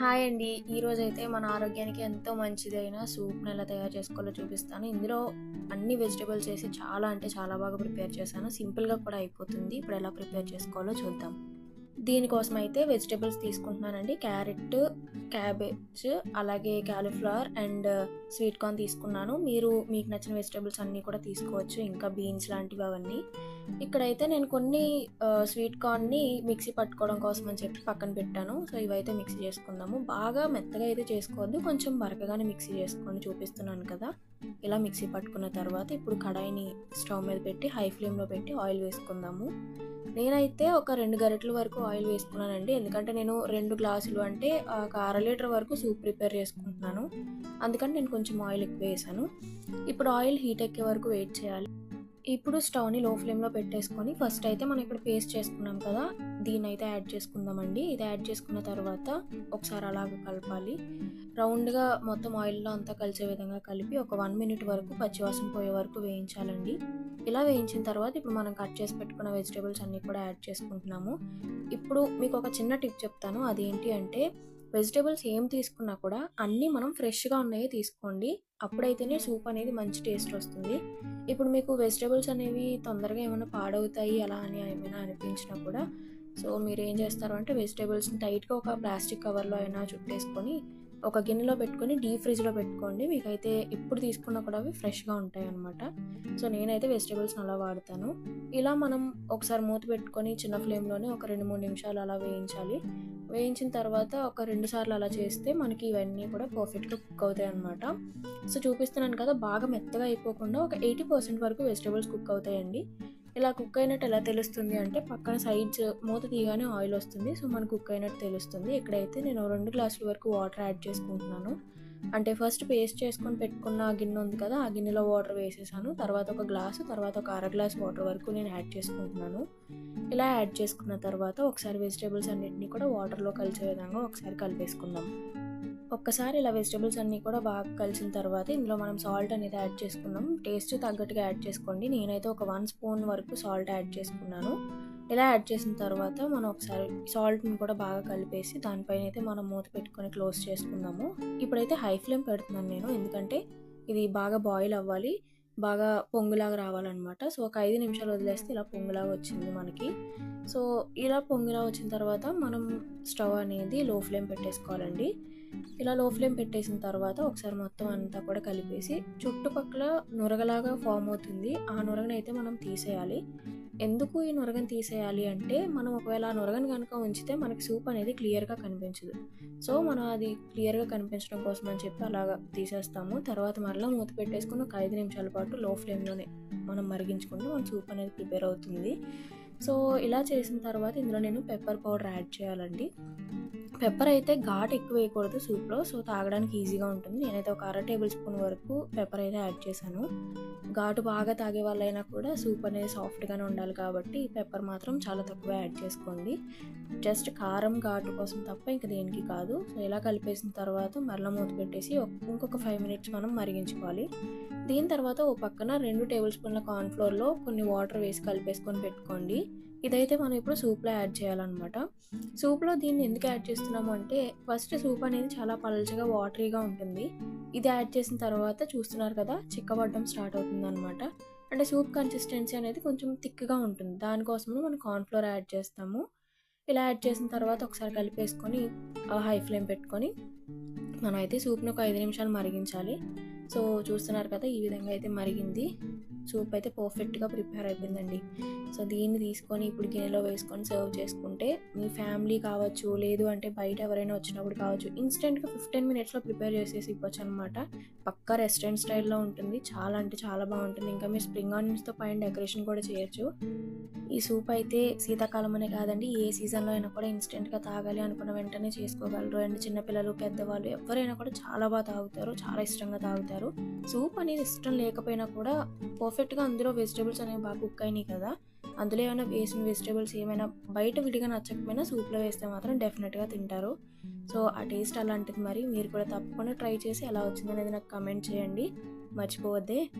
Hi అండి. ఈరోజు అయితే మన ఆరోగ్యానికి ఎంతో మంచిదైన సూప్ని ఎలా తయారు చేసుకోవాలో చూపిస్తాను. ఇందులో అన్ని వెజిటేబుల్స్ వేసి చాలా అంటే చాలా బాగా ప్రిపేర్ చేశాను. సింపుల్గా కూడా అయిపోతుంది. ఇప్పుడు ఎలా ప్రిపేర్ చేసుకోవాలో చూద్దాం. దీనికోసం అయితే వెజిటేబుల్స్ తీసుకుంటున్నానండి. క్యారెట్ క్యాబేజ్ అలాగే cauliflower and uh, sweet corn తీసుకున్నాను. మీరు మీకు నచ్చిన వెజిటేబుల్స్ అన్నీ కూడా తీసుకోవచ్చు ఇంకా బీన్స్ లాంటివి అవన్నీ. ఇక్కడైతే నేను కొన్ని uh, స్వీట్ కార్న్ని మిక్సీ పట్టుకోవడం కోసం అని చెప్పి పక్కన పెట్టాను. సో ఇవైతే మిక్సీ చేసుకుందాము. బాగా మెత్తగా అయితే చేసుకోవద్దు కొంచెం బరకగానే మిక్సీ చేసుకొని చూపిస్తున్నాను కదా. ఇలా మిక్సీ పట్టుకున్న తర్వాత ఇప్పుడు కడాయిని స్టవ్ మీద పెట్టి హై ఫ్లేమ్లో పెట్టి ఆయిల్ వేసుకుందాము. నేనైతే ఒక రెండు గరిటెల వరకు ఆయిల్ వేసుకున్నానండి. ఎందుకంటే నేను రెండు గ్లాసులు అంటే ఒక అర లీటర్ వరకు సూప్ ప్రిపేర్ చేసుకుంటున్నాను. అందుకని నేను కొంచెం ఆయిల్ ఎక్కువ వేసాను. ఇప్పుడు ఆయిల్ హీట్ ఎక్కే వరకు వెయిట్ చేయాలి. ఇప్పుడు స్టవ్ని లో ఫ్లేమ్లో పెట్టేసుకొని ఫస్ట్ అయితే మనం ఇక్కడ పేస్ట్ చేసుకున్నాం కదా దీని అయితే యాడ్ చేసుకుందామండి. ఇది యాడ్ చేసుకున్న తర్వాత ఒకసారి అలాగ కలపాలి. రౌండ్గా మొత్తం ఆయిల్లో అంతా కలిసే విధంగా కలిపి ఒక వన్ మినిట్ వరకు పచ్చివాసన పోయే వరకు వేయించాలండి. ఇలా వేయించిన తర్వాత ఇప్పుడు మనం కట్ చేసి పెట్టుకున్న వెజిటేబుల్స్ అన్నీ కూడా యాడ్ చేసుకుంటున్నాము. ఇప్పుడు మీకు ఒక చిన్న టిప్ చెప్తాను. అదేంటి అంటే వెజిటేబుల్స్ ఏం తీసుకున్నా కూడా అన్నీ మనం ఫ్రెష్గా ఉన్నాయి తీసుకోండి. అప్పుడైతేనే సూప్ అనేది మంచి టేస్ట్ వస్తుంది. ఇప్పుడు మీకు వెజిటేబుల్స్ అనేవి తొందరగా ఏమైనా పాడవుతాయి అలా అని ఏమైనా అనిపించినా కూడా సో మీరు ఏం చేస్తారు అంటే వెజిటేబుల్స్ని టైట్గా ఒక ప్లాస్టిక్ కవర్లో అయినా చుట్టేసుకొని ఒక గిన్నెలో పెట్టుకొని డీప్ ఫ్రిడ్జ్లో పెట్టుకోండి. మీకైతే ఎప్పుడు తీసుకున్నా కూడా అవి ఫ్రెష్గా ఉంటాయి అనమాట సో నేనైతే వెజిటేబుల్స్ని అలా వాడతాను. ఇలా మనం ఒకసారి మూత పెట్టుకొని చిన్న ఫ్లేమ్లోనే ఒక రెండు మూడు నిమిషాలు అలా వేయించాలి. వేయించిన తర్వాత ఒక రెండు సార్లు అలా చేస్తే మనకి ఇవన్నీ కూడా పర్ఫెక్ట్గా కుక్ అవుతాయి అనమాట సో చూపిస్తున్నాను కదా బాగా మెత్తగా అయిపోకుండా ఒక ఎయిటీ పర్సెంట్ వరకు వెజిటేబుల్స్ కుక్ అవుతాయండి. ఇలా కుక్ అయినట్టు ఎలా తెలుస్తుంది అంటే పక్కన సైడ్స్ మూత తీయగానే ఆయిల్ వస్తుంది. సో మనకు కుక్ అయినట్టు తెలుస్తుంది. ఇక్కడైతే నేను రెండు గ్లాసుల వరకు వాటర్ యాడ్ చేసుకుంటున్నాను. అంటే ఫస్ట్ పేస్ట్ చేసుకొని పెట్టుకున్న గిన్నె ఉంది కదా ఆ గిన్నెలో వాటర్ వేసేసాను. తర్వాత ఒక గ్లాసు తర్వాత ఒక అర గ్లాస్ వాటర్ వరకు నేను యాడ్ చేసుకుంటున్నాను. ఇలా యాడ్ చేసుకున్న తర్వాత ఒకసారి వెజిటేబుల్స్ అన్నింటినీ కూడా వాటర్లో కలిసే విధంగా ఒకసారి కలిపేసుకుందాం. ఒక్కసారి ఇలా వెజిటేబుల్స్ అన్నీ కూడా బాగా కలిసిన తర్వాత ఇందులో మనం సాల్ట్ అనేది యాడ్ చేసుకున్నాం. టేస్ట్ తగ్గట్టుగా యాడ్ చేసుకోండి. నేనైతే ఒక వన్ స్పూన్ వరకు సాల్ట్ యాడ్ చేసుకున్నాను. ఇలా యాడ్ చేసిన తర్వాత మనం ఒకసారి సాల్ట్ని కూడా బాగా కలిపేసి దానిపైన అయితే మనం మూత పెట్టుకొని క్లోజ్ చేసుకుందాము. ఇప్పుడైతే హై ఫ్లేమ్ పెడుతున్నాను నేను. ఎందుకంటే ఇది బాగా బాయిల్ అవ్వాలి. బాగా పొంగులాగా రావాలన్నమాట. సో ఒక ఐదు నిమిషాలు వదిలేస్తే ఇలా పొంగులాగా వచ్చింది మనకి. సో ఇలా పొంగులా వచ్చిన తర్వాత మనం స్టవ్ అనేది లో ఫ్లేమ్ పెట్టేసుకోవాలండి. ఇలా లో ఫ్లేమ్ పెట్టేసిన తర్వాత ఒకసారి మొత్తం అంతా కూడా కలిపేసి చుట్టుపక్కల నురగలాగా ఫామ్ అవుతుంది. ఆ నురగని అయితే మనం తీసేయాలి. ఎందుకు ఈ నురగను తీసేయాలి అంటే మనం ఒకవేళ ఆ నురగను కనుక ఉంచితే మనకి సూప్ అనేది క్లియర్గా కనిపించదు. సో మనం అది క్లియర్గా కనిపించడం కోసం అని చెప్పి అలాగా తీసేస్తాము. తర్వాత మరలా మూత పెట్టేసుకుని ఒక ఐదు నిమిషాల పాటు లో ఫ్లేమ్లోనే మనం మరిగించుకుంటే మన సూప్ అనేది ప్రిపేర్ అవుతుంది. సో ఇలా చేసిన తర్వాత ఇందులో నేను పెప్పర్ పౌడర్ యాడ్ చేయాలండి. పెప్పర్ అయితే ఘాట్ ఎక్కువ వేయకూడదు సూప్లో సో తాగడానికి ఈజీగా ఉంటుంది. నేనైతే ఒక అర టేబుల్ స్పూన్ వరకు పెప్పర్ అయితే యాడ్ చేశాను. ఘాటు బాగా తాగే వాళ్ళైనా కూడా సూప్ అనేది సాఫ్ట్గానే ఉండాలి కాబట్టి పెప్పర్ మాత్రం చాలా తక్కువ యాడ్ చేసుకోండి. జస్ట్ కారం ఘాటు కోసం తప్ప ఇంక దేనికి కాదు. సో ఇలా కలిపేసిన తర్వాత మరలా మూత పెట్టేసి ఇంకొక ఫైవ్ మినిట్స్ మనం మరిగించుకోవాలి. దీని తర్వాత ఓ పక్కన రెండు టేబుల్ స్పూన్ల కార్న్ఫ్లోర్లో కొన్ని వాటర్ వేసి కలిపేసుకొని పెట్టుకోండి. ఇదైతే మనం ఇప్పుడు సూప్లో యాడ్ చేయాలన్నమాట. సూప్లో దీన్ని ఎందుకు యాడ్ చేస్తున్నాము అంటే ఫస్ట్ సూప్ అనేది చాలా పలచగా వాటరీగా ఉంటుంది. ఇది యాడ్ చేసిన తర్వాత చూస్తున్నారు కదా చిక్కబడడం స్టార్ట్ అవుతుంది అనమాట అంటే సూప్ కన్సిస్టెన్సీ అనేది కొంచెం థిక్గా ఉంటుంది. దానికోసము మనం కార్న్ఫ్లోర్ యాడ్ చేస్తాము. ఇలా యాడ్ చేసిన తర్వాత ఒకసారి కలిపేసుకొని హై ఫ్లేమ్ పెట్టుకొని మనం అయితే సూప్ని ఒక ఐదు నిమిషాలు మరిగించాలి. సో చూస్తున్నారు కదా ఈ విధంగా అయితే మరిగింది. సూప్ అయితే పర్ఫెక్ట్గా ప్రిపేర్ అయిపోయిందండి. సో దీన్ని తీసుకొని ఇప్పుడు గిన్నెలో వేసుకొని సర్వ్ చేసుకుంటే మీ ఫ్యామిలీ కావచ్చు లేదు అంటే బయట ఎవరైనా వచ్చినప్పుడు కావచ్చు ఇన్స్టెంట్గా ఫిఫ్టీన్ మినిట్స్లో ప్రిపేర్ చేసేసి ఇవ్వచ్చు అనమాట పక్కా రెస్టారెంట్ స్టైల్లో ఉంటుంది. చాలా అంటే చాలా బాగుంటుంది. ఇంకా మీరు స్ప్రింగ్ ఆనియన్స్తో పైన డెకరేషన్ కూడా చేయొచ్చు. ఈ సూప్ అయితే శీతాకాలం అనే కాదండి ఏ సీజన్లో అయినా కూడా ఇన్స్టెంట్గా తాగాలి అనుకున్న వెంటనే చేసుకోగలరు. అండ్ చిన్నపిల్లలు పెద్దవాళ్ళు ఎవరైనా కూడా చాలా బాగా తాగుతారు చాలా ఇష్టంగా తాగుతారు. సూప్ అనేది ఇష్టం లేకపోయినా కూడా పర్ఫెక్ట్గా అందులో వెజిటేబుల్స్ అనేవి బాగా కుక్ అయినాయి కదా. అందులో ఏమైనా వేసిన వెజిటేబుల్స్ ఏమైనా బయట విడిగా నచ్చకపోయినా సూప్లో వేస్తే మాత్రం డెఫినెట్గా తింటారు. సో ఆ టేస్ట్ అలాంటిది మరి మీరు కూడా తప్పకుండా ట్రై చేసి ఎలా వచ్చిందనేది నాకు కమెంట్ చేయండి. మర్చిపోవద్దే.